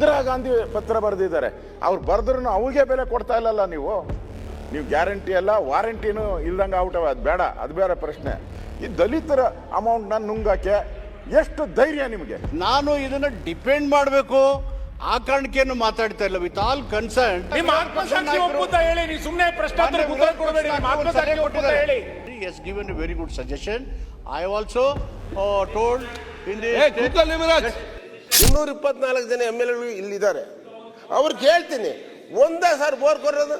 ಇಂದಿರಾ ಗಾಂಧಿ ಪತ್ರ ಬರೆದಿದ್ದಾರೆ. ಅವ್ರು ಬರೆದ್ರೂ ಅವ್ರಿಗೆ ಬೆಲೆ ಕೊಡ್ತಾ ಇಲ್ಲಲ್ಲ ನೀವು? ನೀವು ಗ್ಯಾರಂಟಿ ಅಲ್ಲ ವಾರಂಟಿನೂ ಇಲ್ದಂಗೆ ಆಗ್ಬಿಟ್ಟವೆ. ಅದು ಬೇಡ ಅದು ಬೇರೆ ಪ್ರಶ್ನೆ. ಈ ದಲಿತರ ಅಮೌಂಟ್ನ ನುಂಗಕ್ಕೆ ಎಷ್ಟು ಧೈರ್ಯ ನಿಮಗೆ? ನಾನು ಇದನ್ನ ಡಿಪೆಂಡ್ ಮಾಡಬೇಕು. ಆ ಕಾರಣಕ್ಕೇನು ಮಾತಾಡ್ತಾ ಇಲ್ಲ ವಿತ್ ಆಲ್ ಕನ್ಸರ್ನ್ ನಿಮ್ಮ ಆತ್ಮಸಾಕ್ಷಿ ಒಪ್ಪುತ್ತ ಹೇಳಿ ನೀವು ಸುಮ್ಮನೆ ಪ್ರಶ್ನೋತ್ತರಕ್ಕೆ ಉತ್ತರ ಕೊಡಬೇಡಿ ನಿಮ್ಮ ಆತ್ಮಸಾಕ್ಷಿ ಒಪ್ಪುತ್ತ ಹೇಳಿ. Yes given a very good suggestion I also told in the ಇನ್ನೂರ ಇಪ್ಪತ್ನಾಲ್ಕು ಜನ ಎಂ ಎಲ್ ಎಗಳು ಇಲ್ಲಿದ್ದಾರೆ. ಅವ್ರು ಕೇಳ್ತೀನಿ ಒಂದೇ ಸರ್ ಬೋರ್ ಕೊಡೋದು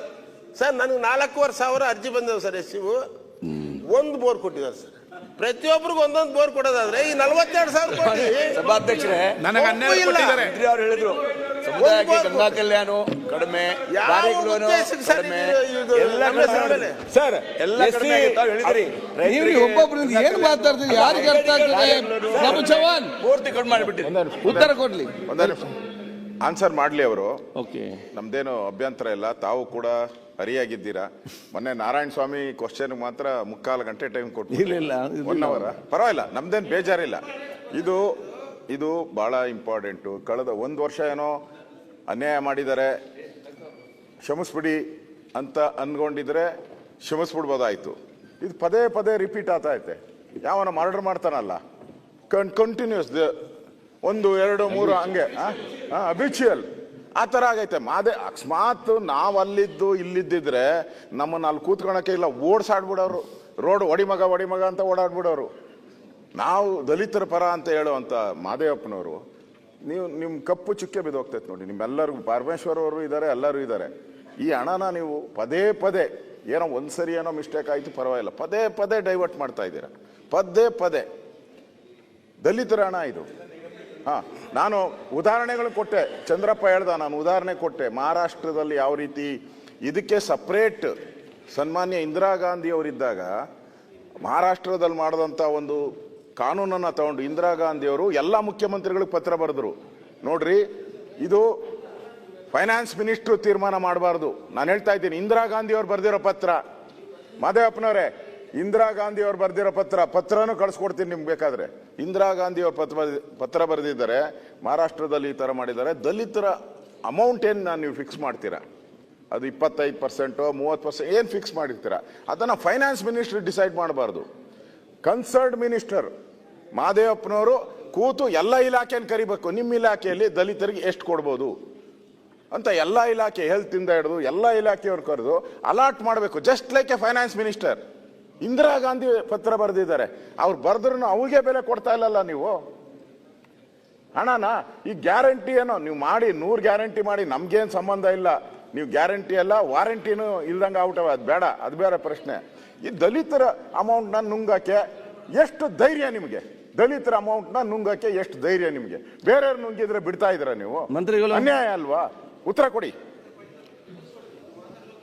ಸರ್ ನನಗೆ ನಾಲ್ಕೂವರೆ ಸಾವಿರ ಅರ್ಜಿ ಬಂದವು ಸರ್ ಎಸ್ ಒಂದು ಬೋರ್ ಕೊಟ್ಟಿದ್ದಾರೆ ಸರ್. ಪ್ರತಿಯೊಬ್ಬರಿಗೂ ಒಂದೊಂದು ಬೋರ್ ಕೊಡೋದಾದ್ರೆ ಈ ನಲ್ವತ್ತೆರಡು ಸಾವಿರ ಸಭಾಧ್ಯಕ್ಷರೇ ನನಗೆ ಅವರು ಹೇಳಿದ್ರು. ಸಮುದಾಯಕ್ಕೆ ಗಂಗಾ ಕಲ್ಯಾಣ ಕಡಿಮೆ ಇದು ಎಲ್ಲ ಕಡಿಮೆ ಸರ್ ಎಲ್ಲ ಕಡಿಮೆ ತಾವು ಹೇಳಿದ್ರಿ. ನೀವು ಒಬ್ಬೊಬ್ಬರಿಂದ ಏನ್ ಮಾತಾಡ್ತೀರಿ ಯಾರಿಗೆ ಅರ್ಥ ಆಗ್ತದೆ? ನಮ್ಮ ಚವ್ಹಾಣ್ ಪೂರ್ತಿ ಕಡಿಮೆ ಮಾಡಿಬಿಟ್ಟಿರಿ. ಉತ್ತರ ಕೊಡ್ಲಿ. ಒಂದೇ ನಿಮಿಷ. ಆನ್ಸರ್ ಮಾಡಲಿ ಅವರು. ಓಕೆ. ನಮ್ದೇನು ಅಭ್ಯಂತರ ಇಲ್ಲ ತಾವು ಕೂಡ ಹರಿಯಾಗಿದ್ದೀರಾ ಮೊನ್ನೆ ನಾರಾಯಣ ಸ್ವಾಮಿ ಕ್ವಶನ್ ಮಾತ್ರ ಮುಕ್ಕಾಲು ಗಂಟೆ ಟೈಮ್ ಕೊಟ್ಟು ಇಲ್ಲ, ಇಲ್ಲ, ಇದು ಒನ್ ಅವರ್ ಪರವಾಗಿಲ್ಲ ನಮ್ದೇನು ಬೇಜಾರಿಲ್ಲ. ಇದು ಇದು ಬಹಳ ಇಂಪಾರ್ಟೆಂಟು ಕಳೆದ ಒಂದು ವರ್ಷ ಏನೋ ಅನ್ಯಾಯ ಮಾಡಿದ್ದಾರೆ ಕ್ಷಮಿಸ್ಬಿಡಿ ಅಂತ ಅಂದ್ಕೊಂಡಿದ್ರೆ ಕ್ಷಮಿಸ್ಬಿಡ್ಬೋದಾಯ್ತು. ಇದು ಪದೇ ಪದೇ ರಿಪೀಟ್ ಆಗ್ತಾ ಐತೆ ಯಾವನ ಮರ್ಡರ್ ಮಾಡ್ತಾನಲ್ಲ? ಕನ್ ಕಂಟಿನ್ಯೂಸ್ ಒಂದು, ಎರಡು, ಮೂರು ಹಂಗೆ ಅಬಿಚುಯಲ್ ಆ ಥರ ಆಗೈತೆ. ಮಾದೇ, ಅಕಸ್ಮಾತ್ ನಾವು ಅಲ್ಲಿದ್ದು, ಇಲ್ಲಿದ್ದಿದ್ರೆ ನಮ್ಮನ್ನ ಅಲ್ಲಿ ಕೂತ್ಕೊಳಕ್ಕೆ ಇಲ್ಲ, ಓಡಿಸಾಡ್ಬಿಡೋರು. ರೋಡ್ ಒಡಿಮಗ ಒಡಿಮಗ ಅಂತ ಓಡಾಡ್ಬಿಡೋರು. ನಾವು ದಲಿತರ ಪರ ಅಂತ ಹೇಳುವಂಥ ಮಾದೇವಪ್ಪನವರು ನೀವು ನಿಮ್ಮ ಕಪ್ಪು ಚುಕ್ಕೆ ಬಿದ್ದೋಗ್ತೈತೆ ನೋಡಿ, ನಿಮ್ಮೆಲ್ಲರಿಗೂ ಪರಮೇಶ್ವರ್ ಅವರು ಇದ್ದಾರೆ, ಎಲ್ಲರೂ ಇದ್ದಾರೆ. ಈ ಹಣನ ನೀವು ಪದೇ ಪದೇ, ಏನೋ ಒಂದು ಸರಿ ಏನೋ ಮಿಸ್ಟೇಕ್ ಆಯಿತು, ಪರವಾಗಿಲ್ಲ. ಪದೇ ಪದೇ ಡೈವರ್ಟ್ ಮಾಡ್ತಾ ಇದ್ದೀರಾ. ಪದೇ ಪದೇ. ದಲಿತರ ಹಣ ಇದು. ಹಾಂ, ನಾನು ಉದಾಹರಣೆಗಳು ಕೊಟ್ಟೆ. ಚಂದ್ರಪ್ಪ ಹೇಳ್ದ, ನಾನು ಉದಾಹರಣೆ ಕೊಟ್ಟೆ. ಮಹಾರಾಷ್ಟ್ರದಲ್ಲಿ ಯಾವ ರೀತಿ ಇದಕ್ಕೆ ಸಪ್ರೇಟ್ ಸನ್ಮಾನ್ಯ ಇಂದಿರಾ ಗಾಂಧಿ ಅವರಿದ್ದಾಗ, ಮಹಾರಾಷ್ಟ್ರದಲ್ಲಿ ಮಾಡಿದಂಥ ಒಂದು ಕಾನೂನನ್ನು ತಗೊಂಡು ಇಂದಿರಾ ಗಾಂಧಿಯವರು ಎಲ್ಲ ಮುಖ್ಯಮಂತ್ರಿಗಳಿಗೆ ಪತ್ರ ಬರೆದ್ರು. ನೋಡ್ರಿ, ಇದು ಫೈನಾನ್ಸ್ ಮಿನಿಸ್ಟ್ರು ತೀರ್ಮಾನ ಮಾಡಬಾರ್ದು. ನಾನು ಹೇಳ್ತಾ ಇದ್ದೀನಿ, ಇಂದಿರಾ ಗಾಂಧಿ ಅವ್ರು ಬರೆದಿರೋ ಪತ್ರ. ಮಾದೇವಪ್ಪನವರೇ, ಇಂದಿರಾ ಗಾಂಧಿ ಅವ್ರು ಬರೆದಿರೋ ಪತ್ರ, ಪತ್ರನೂ ಕಳಿಸ್ಕೊಡ್ತೀನಿ ನಿಮ್ಗೆ ಬೇಕಾದ್ರೆ. ಇಂದಿರಾ ಅವ್ರ ಪತ್ರ ಪತ್ರ ಬರೆದಿದ್ದಾರೆ, ಮಹಾರಾಷ್ಟ್ರದಲ್ಲಿ ಈ ಥರ ಮಾಡಿದ್ದಾರೆ. ದಲಿತರ ಅಮೌಂಟ್ ಏನು ನಾನು ನೀವು ಫಿಕ್ಸ್ ಮಾಡ್ತೀರಾ? ಅದು ಇಪ್ಪತ್ತೈದು ಪರ್ಸೆಂಟು ಮೂವತ್ತು ಪರ್ಸೆಂಟ್ ಏನು ಫಿಕ್ಸ್ ಮಾಡಿರ್ತೀರಾ? ಅದನ್ನು ಫೈನಾನ್ಸ್ ಮಿನಿಸ್ಟ್ರಿ ಡಿಸೈಡ್ ಮಾಡಬಾರ್ದು. ಕನ್ಸರ್ಡ್ ಮಿನಿಸ್ಟರ್ ಮಾದೇವಪ್ಪನವರು ಕೂತು ಎಲ್ಲ ಇಲಾಖೆಯನ್ನು ಕರಿಬೇಕು. ನಿಮ್ಮ ಇಲಾಖೆಯಲ್ಲಿ ದಲಿತರಿಗೆ ಎಷ್ಟು ಕೊಡ್ಬೋದು? ಅಂತ ಎಲ್ಲ ಇಲಾಖೆ ಹೆಲ್ತ್ ಇಂದ ಹಿಡಿದು, ಎಲ್ಲ ಇಲಾಖೆಯವ್ರು ಕರೆದು ಅಲಾಟ್ ಮಾಡಬೇಕು. Just like a finance minister Indira Gandhi ಪತ್ರ ಬರೆದಿದ್ದಾರೆ. ಅವ್ರು ಬರೆದ್ರು ಅವ್ರಿಗೆ ಬೆಲೆ ಕೊಡ್ತಾ ಇಲ್ಲಲ್ಲ ನೀವು? ಹಣನ? ಈ ಗ್ಯಾರಂಟಿ ಏನೋ? ನೀವು ಮಾಡಿ, ನೂರು ಗ್ಯಾರಂಟಿ ಮಾಡಿ, ನಮ್ಗೇನು ಸಂಬಂಧ ಇಲ್ಲ. ನೀವು ಗ್ಯಾರಂಟಿ ಅಲ್ಲ ವಾರಂಟಿನೂ ಇಲ್ದಂಗೆ ಆಗ್ಬಿಟ್ಟವೆ. ಅದು ಬೇಡ, ಅದು ಬೇರೆ ಪ್ರಶ್ನೆ. ಈ ದಲಿತರ ಅಮೌಂಟ್ನ ನುಂಗಕ್ಕೆ ಎಷ್ಟು ಧೈರ್ಯ ನಿಮಗೆ? ದಲಿತರ ಅಮೌಂಟ್ನ ನುಂಗಕ್ಕೆ ಎಷ್ಟು ಧೈರ್ಯ ನಿಮಗೆ? ಬೇರೆಯವ್ರು ನುಂಗಿದ್ರೆ ಬಿಡ್ತಾ ಇದ್ದೀರಾ ನೀವು? ಮಂತ್ರಿಗಳು- ಅನ್ಯಾಯ ಅಲ್ವಾ? ಉತ್ತರ ಕೊಡಿ.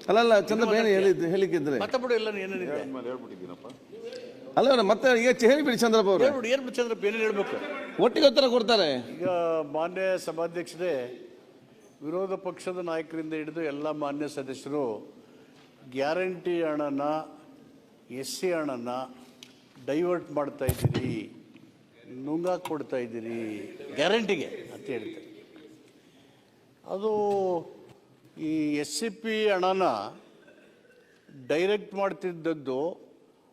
ಅಲ್ಲಲ್ಲ ಚಂದ್ರಪ್ಪ ಏನು ಹೇಳಿದ್ದು ಹೇಳಿಕ್ಕಿದ್ರೆ. ಮತ್ತಬಿಡು ಎಲ್ಲ ಏನೇನಿದೆ ಅಲ್ಲ ಮತ್ತೆ ಈಗ ಹೇಳಿಬಿಡಿ ಚಂದ್ರಪ್ಪ ಅವರು. ಹೇಳ್ಬಿಡಿ ಏನು ಚಂದ್ರಪ್ಪ ಏನೇನು ಹೇಳ್ಬೇಕು? ಒಟ್ಟಿಗೆ ಉತ್ತರ ಕೊಡ್ತಾರೆ. ಈಗ ಮಾನ್ಯ ಸಭಾಧ್ಯಕ್ಷರೇ ವಿರೋಧ ಪಕ್ಷದ ನಾಯಕರಿಂದ ಹಿಡಿದು ಎಲ್ಲ ಮಾನ್ಯ ಸದಸ್ಯರು ಗ್ಯಾರಂಟಿ ಹಣನ ಎಸ್ ಸಿ ಹಣನ ಡೈವರ್ಟ್ ಮಾಡ್ತಾ ಇದ್ದೀರಿ ನುಂಗಾಕ್ ಕೊಡ್ತಾ ಇದ್ದೀರಿ, ಗ್ಯಾರಂಟಿಗೆ ಅಂತ ಹೇಳ್ತಾರೆ ಅದು ಈ ಎಸ್ ಸಿ ಪಿ ಹಣನ ಡೈರೆಕ್ಟ್ ಮಾಡ್ತಿದ್ದದ್ದು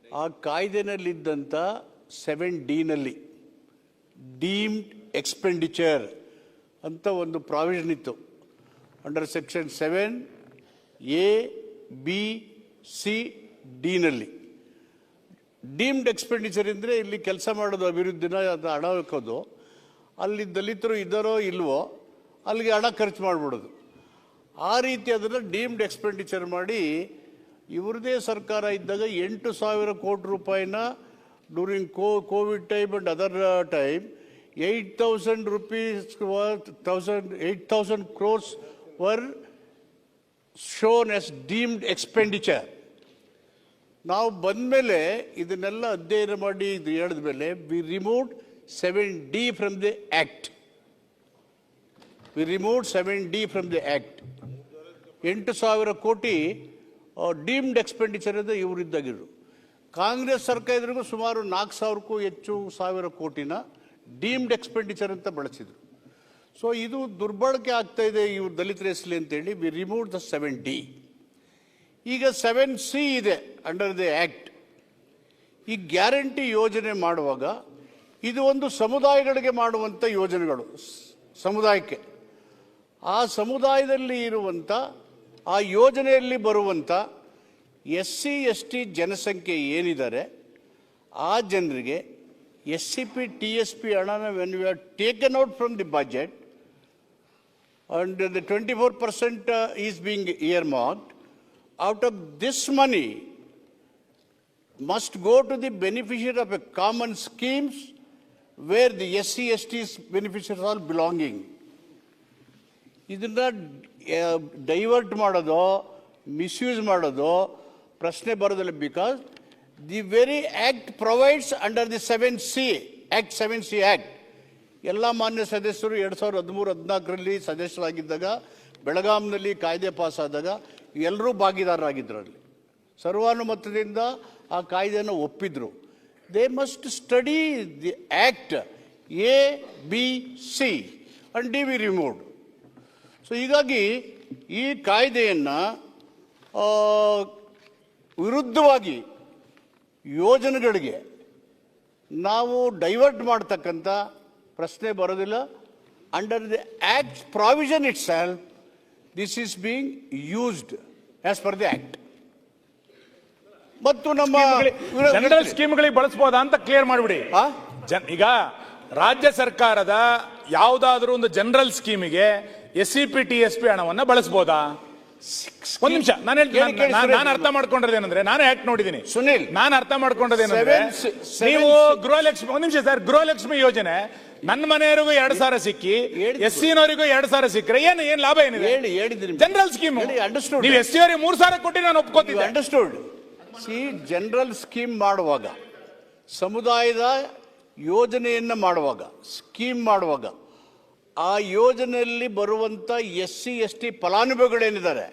ಆ ಕಾಯ್ದೆನಲ್ಲಿದ್ದಂಥ ಸೆವೆನ್ ಡಿನಲ್ಲಿ, ಡೀಮ್ಡ್ ಎಕ್ಸ್ಪೆಂಡಿಚರ್ ಅಂತ ಒಂದು ಪ್ರಾವಿಷನ್ ಇತ್ತು. Under section seven A, B, C, ಡಿನಲ್ಲಿ. Deemed expenditure ಅಂದರೆ ಇಲ್ಲಿ ಕೆಲಸ ಮಾಡೋದು ಅಭಿವೃದ್ಧಿನ ಅದು ಹಣ ಹಾಕೋದು. ಅಲ್ಲಿ ದಲಿತರು ಇದ್ದಾರೋ ಇಲ್ವೋ ಅಲ್ಲಿಗೆ ಹಣ ಖರ್ಚು ಮಾಡಿಬಿಡೋದು. ಆ ರೀತಿ ಅದನ್ನು ಡೀಮ್ಡ್ ಎಕ್ಸ್ಪೆಂಡಿಚರ್ ಮಾಡಿ ಇವ್ರದೇ ಸರ್ಕಾರ ಇದ್ದಾಗ ಎಂಟು ಸಾವಿರ ಕೋಟಿ ರೂಪಾಯಿನ during co COVID time and other time eight thousand rupees thousand eight thousand crores were shown as deemed expenditure ನಾವು ಬಂದಮೇಲೆ ಇದನ್ನೆಲ್ಲ ಅಧ್ಯಯನ ಮಾಡಿ ಇದು ಹೇಳಿದ ಮೇಲೆ we remove seven D from the act we remove seven D from the act ಎಂಟು ಸಾವಿರ ಕೋಟಿ ಡೀಮ್ಡ್ ಎಕ್ಸ್ಪೆಂಡಿಚರ್ ಅಂತ ಇವರಿದ್ದಾಗಿರು ಕಾಂಗ್ರೆಸ್ ಸರ್ಕಾರ ಇದ್ರಿಗೂ ಸುಮಾರು ನಾಲ್ಕು ಸಾವಿರಕ್ಕೂ ಹೆಚ್ಚು ಸಾವಿರ ಕೋಟಿನ ಡೀಮ್ಡ್ ಎಕ್ಸ್ಪೆಂಡಿಚರ್ ಅಂತ ಬಳಸಿದ್ರು. ಸೊ ಇದು ದುರ್ಬಳಕೆ ಆಗ್ತಾ ಇದೆ ಇವ್ರು ದಲಿತರ ಹೆಸಲಿ ಅಂತೇಳಿ we remove the seven D ಈಗ ಸೆವೆನ್ ಸಿ ಇದೆ ಅಂಡರ್ ದಿ ಆ್ಯಕ್ಟ್ ಈ ಗ್ಯಾರಂಟಿ ಯೋಜನೆ ಮಾಡುವಾಗ ಇದು ಒಂದು ಸಮುದಾಯಗಳಿಗೆ ಮಾಡುವಂಥ ಯೋಜನೆಗಳು ಸಮುದಾಯಕ್ಕೆ. ಆ ಸಮುದಾಯದಲ್ಲಿ ಇರುವಂಥ ಆ ಯೋಜನೆಯಲ್ಲಿ ಬರುವಂಥ ಎಸ್ ಸಿ ಎಸ್ ಟಿ ಜನಸಂಖ್ಯೆ ಏನಿದ್ದಾರೆ ಆ ಜನರಿಗೆ S C P T S P ಹಣನ when you are taken out from the budget and the 24% uh, is being earmarked, out of this money must go to the beneficiary of a common schemes where the SC, STs beneficiaries are belonging. ಇದನ್ನ divert ಮಾಡೋದು misuse ಮಾಡೋದು ಪ್ರಶ್ನೆ ಬರೋದಿಲ್ಲ because the very act provides under the seven C act seven C act ಎಲ್ಲ ಮಾನ್ಯ ಸದಸ್ಯರು ಎರಡು ಸಾವಿರದ ಹದಿಮೂರು ಹದಿನಾಲ್ಕರಲ್ಲಿ ಸದಸ್ಯರಾಗಿದ್ದಾಗ ಬೆಳಗಾಂನಲ್ಲಿ ಕಾಯ್ದೆ ಪಾಸ್ ಆದಾಗ ಎಲ್ಲರೂ ಭಾಗಿದಾರರಾಗಿದ್ದರು ಅಲ್ಲಿ ಸರ್ವಾನುಮತದಿಂದ ಆ ಕಾಯ್ದೆಯನ್ನು ಒಪ್ಪಿದ್ರು. They must study the act A B C and D we removed so ಹೀಗಾಗಿ ಈ ಕಾಯ್ದೆಯನ್ನು ವಿರುದ್ಧವಾಗಿ ಯೋಜನೆಗಳಿಗೆ ನಾವು ಡೈವರ್ಟ್ ಮಾಡ್ತಕ್ಕಂಥ ಪ್ರಶ್ನೆ ಬರೋದಿಲ್ಲ. Under the act provision itself this is being used as per the act ಮತ್ತು ನಮ್ಮ ಜನರಲ್ ಸ್ಕೀಮ್ಗಳಿಗೆ ಬಳಸಬಹುದಾ ಅಂತ ಕ್ಲಿಯರ್ ಮಾಡಿಬಿಡಿ. ಈಗ ರಾಜ್ಯ ಸರ್ಕಾರದ ಯಾವುದಾದ್ರೂ ಒಂದು general ಸ್ಕೀಮಿಗೆ S C P T S P ಹಣವನ್ನು ಬಳಸಬಹುದಾ ಒಂದ್ ನಿಮಿಷ ನಾನು ಹೇಳ್ತೀನಿ ನಾನು. ಅರ್ಥ ಮಾಡ್ಕೊಂಡ್ರದೇನಂದ್ರೆ ನಾನು ಆಕ್ಟ್ ನೋಡಿದೀನಿ ಸುನಿಲ್. ನಾನು ಅರ್ಥ ಮಾಡ್ಕೊಂಡ್ರದೇನಂದ್ರೆ ನೀವು ಗೃಹಲಕ್ಷ್ಮಿ ಒಂದ್ ನಿಮಿಷ ಸರ್ ಗೃಹಲಕ್ಷ್ಮಿ ಯೋಜನೆ ನನ್ನ ಮನೆಯವರಿಗೂ ಎರಡ್ ಸಾವಿರ ಸಿಕ್ಕಿ. ಎಸ್ ಸಿನವರಿಗೂ ಎರಡ್ ಸಾವಿರ ಸಿಕ್ಕರೆ ಏನ್ ಏನ್ ಲಾಭ ಏನಿದೆ ಹೇಳಿ ಹೇಳಿದ್ರಿ ಜನರಲ್ ಸ್ಕೀಮ್ understood. ನೀವು ಎಸ್ ಸಿ ಅವರಿಗೆ ಮೂರ್ ಸಾವಿರ ಕೊಟ್ಟು ನಾನು ಒಪ್ಕೋತಿದ್ದೆ ಅಂಡರ್ಸ್ಟೂಡ್ ಸಿ ಜನರಲ್ ಸ್ಕೀಮ್ ಮಾಡುವಾಗ ಸಮುದಾಯದ ಯೋಜನೆಯನ್ನ ಮಾಡುವಾಗ ಸ್ಕೀಮ್ ಮಾಡುವಾಗ ಆ ಯೋಜನೆಯಲ್ಲಿ ಬರುವಂಥ ಎಸ್ ಸಿ ಎಸ್ ಟಿ ಫಲಾನುಭವಿಗಳೇನಿದ್ದಾರೆ,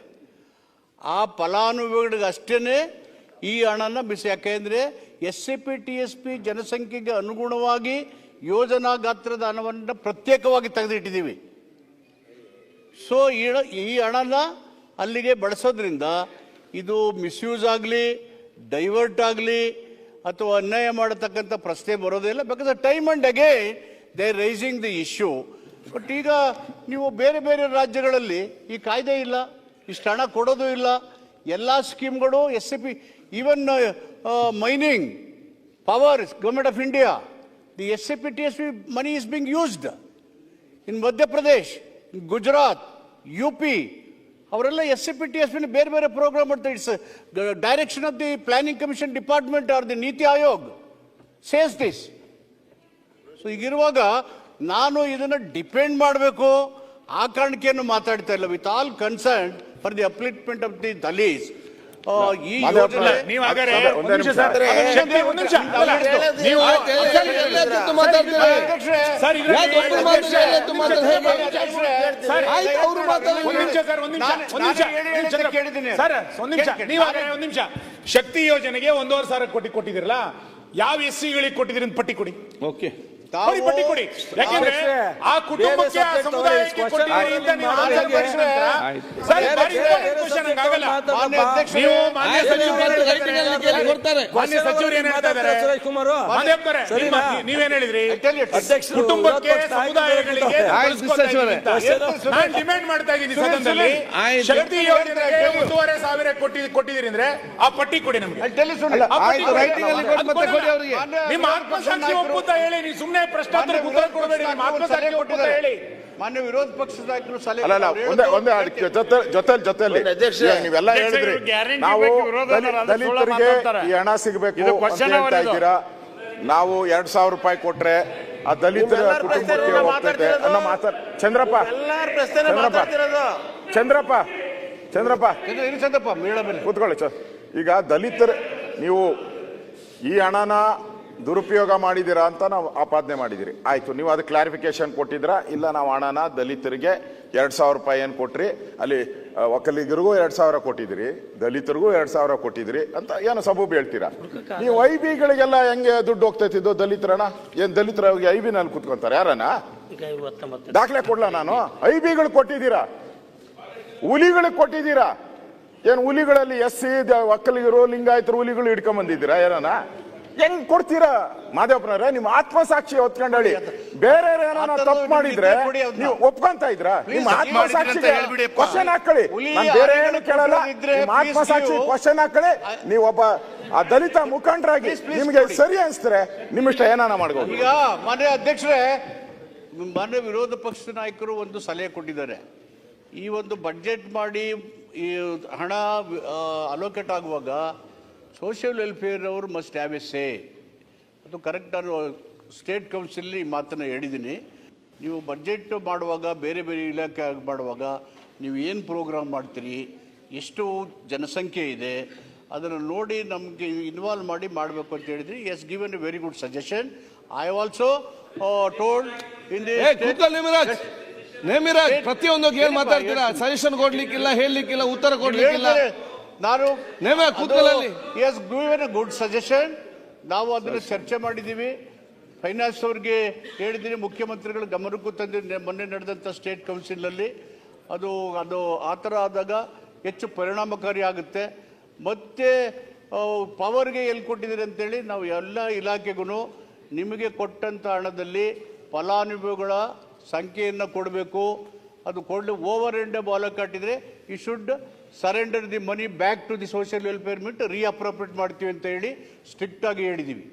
ಆ ಫಲಾನುಭವಿಗಳಿಗೆ ಅಷ್ಟೇ ಈ ಹಣನ ಬಿಸಿ. ಯಾಕೆಂದರೆ S C P, T, S P ಜನಸಂಖ್ಯೆಗೆ ಅನುಗುಣವಾಗಿ ಯೋಜನಾ ಗಾತ್ರದ ಹಣವನ್ನು ಪ್ರತ್ಯೇಕವಾಗಿ ತೆಗೆದಿಟ್ಟಿದ್ದೀವಿ. ಸೊ ಈ ಈ ಹಣನ ಅಲ್ಲಿಗೆ ಬಳಸೋದ್ರಿಂದ ಇದು ಮಿಸ್ಯೂಸ್ ಆಗಲಿ, ಡೈವರ್ಟ್ ಆಗಲಿ, ಅಥವಾ ಅನ್ಯಾಯ ಮಾಡತಕ್ಕಂಥ ಪ್ರಶ್ನೆ ಬರೋದಿಲ್ಲ because time and again they raising the issue but ಈಗ ನೀವು ಬೇರೆ ಬೇರೆ ರಾಜ್ಯಗಳಲ್ಲಿ ಈ ಕಾಯ್ದೆ ಇಲ್ಲ ಇಷ್ಟು ಹಣ ಕೊಡೋದು ಇಲ್ಲ. ಎಲ್ಲ ಸ್ಕೀಮ್ಗಳು S C P even mining power government of India the S C P T S P money is being used in Madhya Pradesh in Gujarat U P ಅವರೆಲ್ಲ S C P T S ಬೇರೆ ಬೇರೆ program ಮಾಡ್ತಾರೆ it's direction of the planning commission department or the NITI Aayog says this so ಈಗಿರುವಾಗ ನಾನು ಇದನ್ನು depend ಮಾಡಬೇಕು ಆ ಕಾರಣಕ್ಕೇನು ಮಾತಾಡ್ತಾ ಇಲ್ಲ with all concern for the upliftment of the Dalits ಈ ಯೋಜನೆ ನೀವು ಹಾಗಾದ್ರೆ ಒಂದೇ ಒಂದ್ ನಿಮಿಷ ಸರ್. ಶಕ್ತಿ ಒಂದ್ ನಿಮಿಷ ನೀವು ಸರ್ ಅವ್ರು ಮಾತಾಡಿ. ಒಂದ್ ನಿಮಿಷ ಸರ್ ಒಂದ್ ನಿಮಿಷ ನಾನು- ನಿಮಿಷ ನಾನು ಹೇಳಿ ನೀವು ಹೇಳಿದ್ದಕ್ಕೆ ಚಂದ್ರ- ಕೇಳಿದ್ದೀನಿ. ಸರ್ ಒಂದ್ ನಿಮಿಷ ನೀವು ಹಾಗಾದ್ರೆ ಒಂದ್ ನಿಮಿಷ ಶಕ್ತಿ ಯೋಜನೆಗೆ ಒಂದೂವರೆ ಸಾವಿರ ಕೋಟಿ ಕೊಟ್ಟಿದಿರಲ್ಲ ಯಾವ ಎಸ್ ಸಿಗಳಿಗೆ ಕೊಟ್ಟಿದ್ದೀರಿ ಅಂತ ಪಟ್ಟಿ ಕೊಡಿ ಓಕೆ ತಾವು- ಕೊಡಿ ಪಟ್ಟಿ ಕೊಡಿ. ಯಾಕೆಂದ್ರೆ ಆ ಕುಟುಂಬಕ್ಕೆ ಆ ಸಮುದಾಯಕ್ಕೆ ಕೊಟ್ಟಿದ್ದೀರಿ ಅಂತ ನೀವು ಆನ್ಸರ್ ಮಾಡಿದ ನಂತರ ಸರ್ ಬಾರಿ important question ಮಾನ್ಯ ಅಧ್ಯಕ್ಷರೇ, ನೀವು ಮಾನ್ಯ ಸಚಿವರು ರೈಟಿಂಗ್ ಅಲ್ಲಿ ಹೇಳ್ತಾ ಕೊಡ್ತಾರೆ. ಮಾನ್ಯ ಸಚಿವರು ಏನ್ ಹೇಳ್ತಾ ಇದ್ದಾರೆ? ನಿಮ್ಮ- ನೀವೇನ್ ಹೇಳಿದ್ರಿ? ಕುಟುಂಬಕ್ಕೆ ಸಮುದಾಯಗಳಿಗೆ ಸಚಿವರೇ. ನಾನು ಡಿಮ್ಯಾಂಡ್ ಮಾಡ್ತಾ ಇದ್ದೀನಿ ಸದನದಲ್ಲಿ. ಶಕ್ತಿ ಯೋಜನೆಗೆ ಒಂದೂವರೆ ಸಾವಿರ ಕೊಟ್ಟಿ ಕೊಟ್ಟಿದ್ದೀರಿ ಅಂದ್ರೆ ಆ ಪಟ್ಟಿ ಕೊಡಿ ನಮಗೆ. ನಿಮ್ಮ ಆತ್ಮಸಾಕ್ಷಿ ಒಪ್ಪುತ್ತಾ ಹೇಳಿ ನೀವು ಸುಮ್ಮನೆ ಪ್ರಶ್ನೋತ್ತರ ಉತ್ತರ ಕೊಡಬೇಡಿ ನಿಮ್ಮ ಆತ್ಮಸಾಕ್ಷಿ ಹೇಳಿ. ಮಾನ್ಯ ವಿರೋಧ ಪಕ್ಷದ ನಾಯಕರು ಸಲಹೆ ಅಲ್ಲ ಅಲ್ಲ ಒಂದೇ ಒಂದೇ ಅದಕ್ಕೆ ಜೊತೆ ಜೊತೆ ಅಧ್ಯಕ್ಷ. ನೀವೆಲ್ಲ ಹೇಳಿದ್ರಿ. ನಾವು ದಲಿತರಿಗೆ ಈ ಹಣ ಸಿಗಬೇಕು ಇದು ಅಂತ ಹೇಳ್ತಾ ಇದ್ದೀರಾ? ನಾವು ಎರಡ್ ಸಾವಿರ ರೂಪಾಯಿ ಕೊಟ್ರೆ ಆ ದಲಿತರ ಕುಟುಂಬಕ್ಕೆ ಹೋಗ್ತದೆ ಮಾತಾಡ್ತಿರೋದು. ಅನ್ನೋ ಮಾತಾಡ್ ಚಂದ್ರಪ್ಪ. ಎಲ್ಲಾರ ಪ್ರಶ್ನೆ ಚಂದ್ರಪ್ಪ. ಮಾತಾಡ್ತಿರೋದು. ಚಂದ್ರಪ್ಪ. ಚಂದ್ರಪ್ಪ. ಮೇಲೆ. ಕೂತ್ಕೊಳ್ಳಿ ಸರ್ ಈಗ ದಲಿತರ ನೀವು ಈ ಹಣನ ದುರುಪಯೋಗ ಮಾಡಿದ್ದೀರಾ ಅಂತ ನಾವು ಆಪಾದನೆ ಮಾಡಿದ್ದೀರಿ. ಆಯಿತು ನೀವು ಅದು ಕ್ಲಾರಿಫಿಕೇಶನ್ ಕೊಟ್ಟಿದ್ರಾ ಇಲ್ಲ ನಾವು ಹಣನ ದಲಿತರಿಗೆ ಎರಡು ಸಾವಿರ ರೂಪಾಯಿ ಏನು ಕೊಟ್ರಿ? ಅಲ್ಲಿ ವಕಲಿಗರಿಗೂ ಒಕ್ಕಲಿಗರಿಗೂ ಎರಡು ಸಾವಿರ ಕೊಟ್ಟಿದ್ದೀರಿ ದಲಿತರಿಗೂ ಎರಡು ಸಾವಿರ ಕೊಟ್ಟಿದ್ದೀರಿ ಅಂತ ಏನು ಸಬೂಬ್ ಹೇಳ್ತೀರಾ? ನೀವು ಐ ಬಿಗಳಿಗೆಲ್ಲ ಹೆಂಗೆ ದುಡ್ಡು ಹೋಗ್ತೈತಿದ್ದು ದಲಿತರಣ ಏನು ದಲಿತರ ಐ ಬಿನಲ್ಲಿ ಕುತ್ಕೊಂತಾರೆ ಯಾರನ ದಾಖಲೆ ಕೊಡ್ಲಾ ನಾನು? ಐ ಬಿಗಳು ಕೊಟ್ಟಿದ್ದೀರಾ? ಹುಲಿಗಳಿಗೆ ಕೊಟ್ಟಿದ್ದೀರಾ? ಏನು ಹುಲಿಗಳಲ್ಲಿ ಎಸ್ ಸಿ ಒಕ್ಕಲಿಗರು ಲಿಂಗಾಯತರು ಹುಲಿಗಳು ಹಿಡ್ಕೊಂಡ್ ಬಂದಿದ್ದೀರಾ ಏನಾನ ಹೆಂಗ್ ಕೊಡ್ತೀರಾ? ಮಾದೇವಪ್ಪನವ್ರೆ ನಿಮ್ಮ ಆತ್ಮಸಾಕ್ಷಿ ಹೊತ್ಕೊಂಡು ಹೇಳಿ ಬೇರೆ ಏನಾರ ತಪ್ಪು ಮಾಡಿದ್ರೆ ನೀವು ಒಪ್ಕೊಂತ ಇದ್ರ? ನಿಮ್ಮ ಆತ್ಮಸಾಕ್ಷಿ ಆತ್ಮಸಾಕ್ಷಿಗೆ. ಕ್ವಶನ್ ಹಾಕೊಳ್ಳಿ ನಾನು ಬೇರೆ ಏನು ಕೇಳಲ್ಲ. ನಿಮ್ ಆತ್ಮಸಾಕ್ಷಿ ನೀವು- ಕ್ವಶನ್ ಹಾಕೊಳ್ಳಿ ನೀವು ಒಬ್ಬ ಆ ದಲಿತ ಮುಖಂಡರಾಗಿ ನಿಮ್ಗೆ. ಸರಿ ಅನ್ಸ್ತಾರೆ ನಿಮ್ಮಿಷ್ಟ ಏನಾನ ಮಾಡ್ಬೋದು ಈಗ ಮನೆ ಅಧ್ಯಕ್ಷರೇ ಮಾನ್ಯ ವಿರೋಧ ಪಕ್ಷದ ನಾಯಕರು ಒಂದು ಸಲಹೆ ಕೊಟ್ಟಿದ್ದಾರೆ. ಈ ಒಂದು ಬಡ್ಜೆಟ್ ಮಾಡಿ ಈ ಹಣ ಅಲೋಕೇಟ್ ಆಗುವಾಗ ಸೋಷಿಯಲ್ ವೆಲ್ಫೇರ್ ಅವರು ಮಸ್ಟ್ ಹ್ಯಾವ್ ಎ ಸೇ ಅದು ಕರೆಕ್ಟ್ ನಾನು ಸ್ಟೇಟ್ ಕೌನ್ಸಿಲ್ ಈ ಮಾತನ್ನು ಹೇಳಿದ್ದೀನಿ. ನೀವು ಬಜೆಟ್ ಮಾಡುವಾಗ ಬೇರೆ ಬೇರೆ ಇಲಾಖೆ ಮಾಡುವಾಗ ನೀವು ಏನು ಪ್ರೋಗ್ರಾಮ್ ಮಾಡ್ತೀರಿ ಎಷ್ಟು ಜನಸಂಖ್ಯೆ ಇದೆ ಅದನ್ನು ನೋಡಿ ನಮಗೆ ಇನ್ವಾಲ್ವ್ ಮಾಡಿ ಮಾಡಬೇಕು ಅಂತ ಹೇಳಿದ್ರಿ yes given a very good suggestion I also told in the Nemiraj. ಪ್ರತಿಯೊಂದು ಪ್ರತಿಯೊಂದಕ್ಕೆ ಏನ್ ಮಾತಾಡ್ತೀರಾ? ಸಜೆಷನ್ ಕೊಡ್ಲಿಕ್ಕಿಲ್ಲ ಹೇಳಲಿಕ್ಕಿಲ್ಲ ಉತ್ತರ ಕೊಡ್ಲಿಕ್ಕಿಲ್ಲ. ನಾನು. Yes given a good suggestion ನಾವು ಅದನ್ನು ಚರ್ಚೆ ಮಾಡಿದ್ದೀವಿ. ಫೈನಾನ್ಸ್ ಅವ್ರಿಗೆ ಹೇಳಿದ್ದೀನಿ ಮುಖ್ಯಮಂತ್ರಿಗಳ ಗಮನಕ್ಕೂ ತಂದು ಮೊನ್ನೆ ನಡೆದಂಥ ಸ್ಟೇಟ್ ಕೌನ್ಸಿಲಲ್ಲಿ ಅದು ಅದು ಆ ಥರ ಆದಾಗ ಹೆಚ್ಚು ಪರಿಣಾಮಕಾರಿ ಆಗುತ್ತೆ. ಮತ್ತೆ ಪವರ್ಗೆ ಎಲ್ಲಿ ಕೊಟ್ಟಿದ್ದೀರಿ ಅಂತೇಳಿ ನಾವು ಎಲ್ಲ ಇಲಾಖೆಗೂ ನಿಮಗೆ ಕೊಟ್ಟಂಥ ಹಣದಲ್ಲಿ ಫಲಾನುಭವಿಗಳ ಸಂಖ್ಯೆಯನ್ನು ಕೊಡಬೇಕು. ಅದು ಕೊಡಲಿ ಓವರ್ ಎಂಡ್ ಬಾಲ ಕಟ್ಟಿದರೆ ಈ should surrender the money back to the social welfare ಮಿಟ್ reappropriate ಮಾಡ್ತೀವಿ ಅಂತ ಹೇಳಿ ಸ್ಟ್ರಿಕ್ಟಾಗಿ ಹೇಳಿದ್ದೀವಿ